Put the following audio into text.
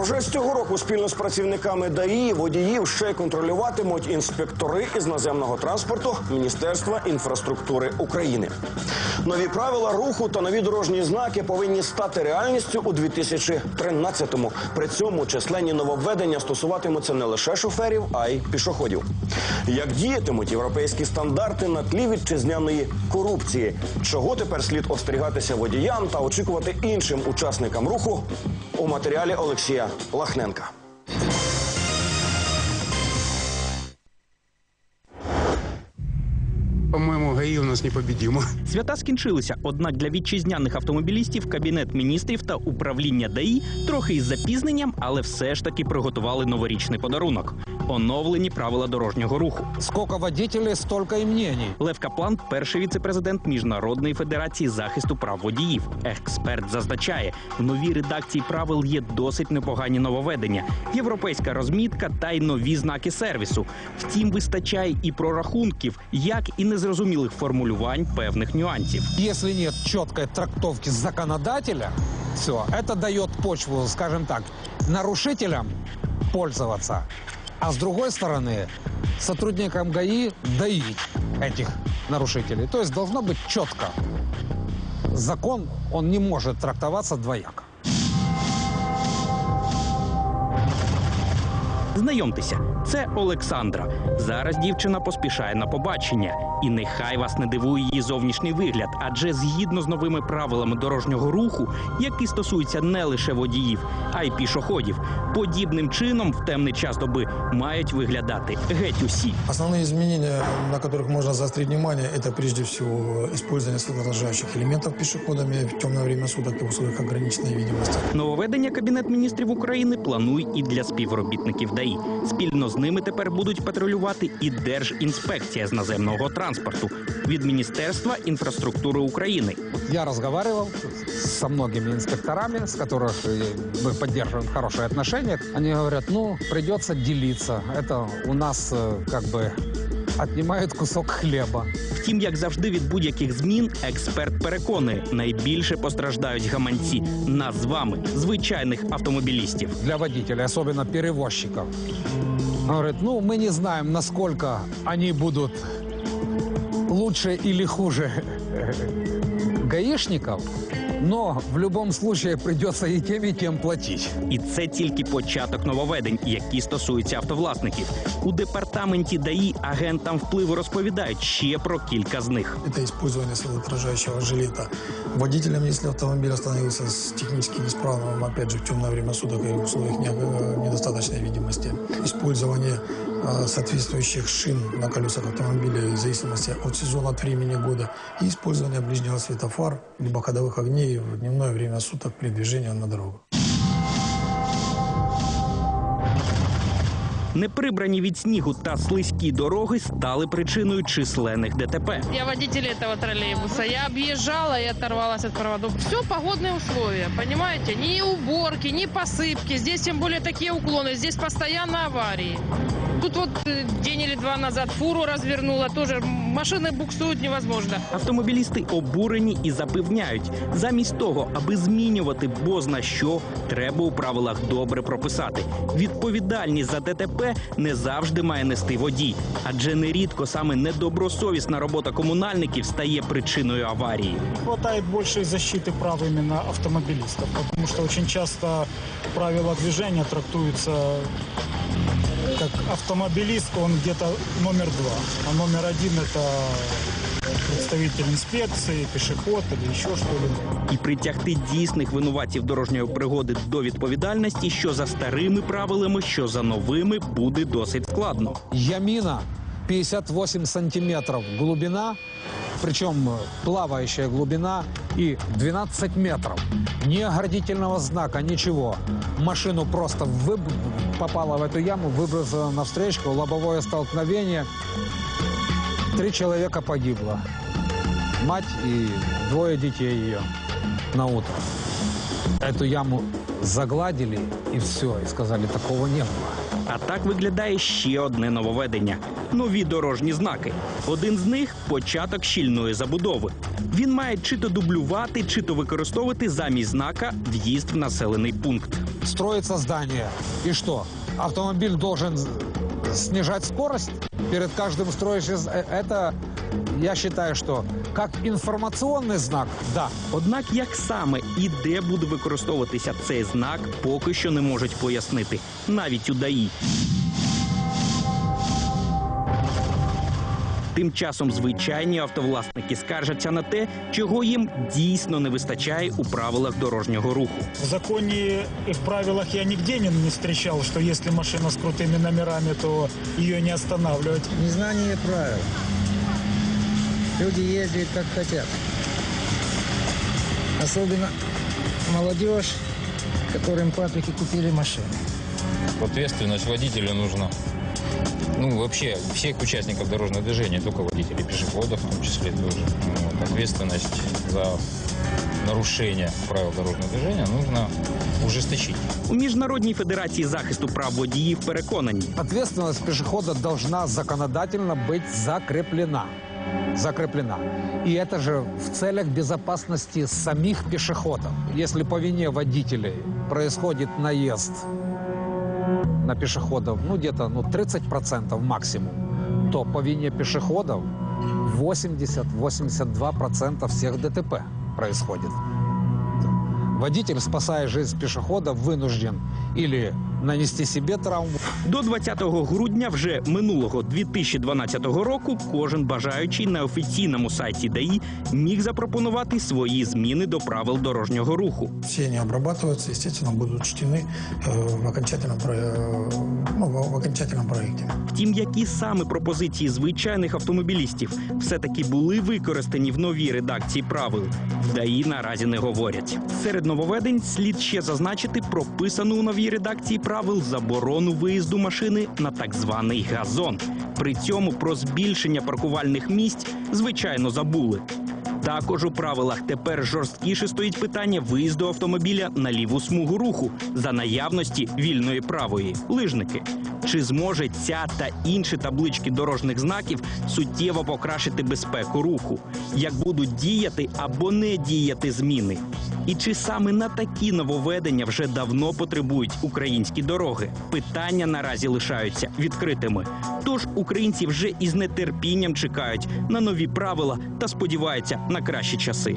Вже з цього року спільно з працівниками ДАІ водіїв ще й контролюватимуть інспектори із наземного транспорту Міністерства інфраструктури України. Нові правила руху та нові дорожні знаки повинні стати реальністю у 2013-му. При цьому численні нововведення стосуватимуться не лише шоферів, а й пішоходів. Як діятимуть європейські стандарти на тлі вітчизняної корупції? Чого тепер слід остерігатися водіям та очікувати іншим учасникам руху? У матеріалі Олексія Лахненка. По-моєму, ГАІ у нас непобедимо. Свята скінчилися, однак для вітчизняних автомобілістів кабінет міністрів та управління ДАІ трохи із запізненням, але все ж таки приготували новорічний подарунок оновлені правила дорожнього руху. Сколько водителей, столько и мнений. Лев Каплан, перший віцепрезидент Міжнародної федерації захисту прав водіїв. Експерт зазначає, в новій редакції правил є досить непогані нововведення, європейська розмітка та й нові знаки сервісу. Втім, вистачає і прорахунків, як і незрозумілих формулювань певних нюансів. Если нет четкой трактовки законодателя, все, это дает почву, скажем так, нарушителям пользоваться. А с другой стороны, сотрудникам ГАИ доить этих нарушителей. То есть должно быть четко. Закон, он не может трактоваться двояко. Знайомтеся, це Олександра. Зараз дівчина поспішає на побачення, і нехай вас не дивує її зовнішній вигляд, адже згідно з новими правилами дорожнього руху, які стосуються не лише водіїв, а й пішоходів, подібним чином в темний час доби мають виглядати геть усі. Основные изменения, на которых можно заострить внимание, это прежде всего использование светоотражающих элементов пешеходами в темное время суток и в условиях ограниченной видимости. Нововведення Кабінет міністрів України планує і для співробітників ДАІ. Спільно з ними тепер будуть патрулювати і Держінспекція з наземного транспорту від Міністерства інфраструктури України. Я разговаривал со многими инспекторами, с которых э, мы поддерживаем хорошие отношения. Они говорят, ну, придется делиться. Это у нас э, отнимают кусок хліба. Втім, як завжди, від будь-яких змін експерт переконує, найбільше постраждають гаманці нас з вами, звичайних автомобілістів. для водителя, особливо перевозчиків. Говорить, ну, ми не знаємо, наскільки вони будуть лучше или хуже гаишников, но в любом случае придется и тем, и тем платить. І це тільки початок нововведень, які стосуються автовласників. У департаменті ДАІ агентам впливу розповідають ще про кілька з них. Это использование светоотражающего жилета водителем, если автомобиль остановился с технически неисправным, опять же, в темное время суток и в условиях не- э, недостаточной видимости. Использование э, соответствующих шин на колесах автомобиля в зависимости от сезона, от времени года. И использование ближнего светофар, либо ходовых огней в дневное время суток при движении на дорогу. Неприбрані від снігу та слизькі дороги стали причиною численних ДТП. Я водитель этого троллейбуса. Я объезжала и оторвалась от проводов. Все погодные условия, понимаете? Ни уборки, ни посыпки. Здесь тем более такие уклоны. Здесь постоянно аварии. Тут вот э, день или два назад фуру развернула. Тоже машины буксуют невозможно. Автомобілісти обурені і запевняють, замість того, аби змінювати бозна що, треба у правилах добре прописати. Відповідальність за ДТП не завжди має нести водій, адже нерідко саме недобросовісна робота комунальників стає причиною аварії. хватает большей защиты прав именно автомобилистов, потому что очень часто правила движения трактуются как автомобилист, он где-то номер два, а номер один это представитель інспекції, пешеход або ще что-либо. І притягти дійсних винуватців дорожньої пригоди до відповідальності, що за старими правилами, що за новими, буде досить складно. Ямина 58 сантиметров глубина, причем плавающая глубина и 12 метров. Ни оградительного знака, ничего. Машину просто выб- попала в эту яму, выбросила на встречку, лобовое столкновение. Три человека погибло. Мать и двое детей ее на утро. Эту яму загладили и все, и сказали, такого не было. Так виглядає ще одне нововведення нові дорожні знаки. Один з них початок щільної забудови. Він має чи то дублювати, чи то використовувати замість знака в'їзд в населений пункт. Строїться здання, і що? автомобіль должен снижать скорость перед каждым строящим? Это, я считаю, что как информационный знак, да. Однак як саме і де буде використовуватися цей знак, поки що не можуть пояснити навіть у ДАІ. Тим часом звичайні автовласники скаржаться на те, чого їм дійсно не вистачає у правилах дорожнього руху. В законе и в правилах я нигде не, встречал, что если машина с крутыми номерами, то ее не останавливать. Незнание правил. Люди ездят как хотят. Особенно молодежь, которым папики купили машины. Ответственность водителя нужна. Ну, вообще, всех участников дорожного движения, не только водителей, пешеходов в том числе тоже. Вот. Ответственность за нарушение правил дорожного движения нужно ужесточить. У міжнародній федерації захисту прав водіїв переконані, Ответственность пешехода должна законодательно быть закреплена. Закреплена. И это же в целях безопасности самих пешеходов. Если по вине водителей происходит наезд на пешеходов, ну где-то ну, 30% максимум, то по вине пешеходов 80-82% всех ДТП происходит. Водитель, спасая жизнь пешехода, вынужден или нанести себе травму, До 20 грудня вже минулого 2012 року кожен бажаючий на офіційному сайті ДАІ міг запропонувати свої зміни до правил дорожнього руху. Все они обрабатываются, естественно, будут учтены э, в окончательном, про- э, ну, в в окончательном проекте. Втім, які саме пропозиції звичайних автомобілістів все-таки були використані в новій редакції правил, в ДАІ наразі не говорять. Серед нововведень слід ще зазначити прописану у новій редакції правил заборону виїзду машини на так званий газон. При цьому про збільшення паркувальних місць звичайно забули. Також у правилах тепер жорсткіше стоїть питання виїзду автомобіля на ліву смугу руху за наявності вільної правої лижники. Чи зможе ця та інші таблички дорожніх знаків суттєво покращити безпеку руху? Як будуть діяти або не діяти зміни? І чи саме на такі нововведення вже давно потребують українські дороги? Питання наразі лишаються відкритими. Тож українці вже із нетерпінням чекають на нові правила та сподіваються на кращі часи.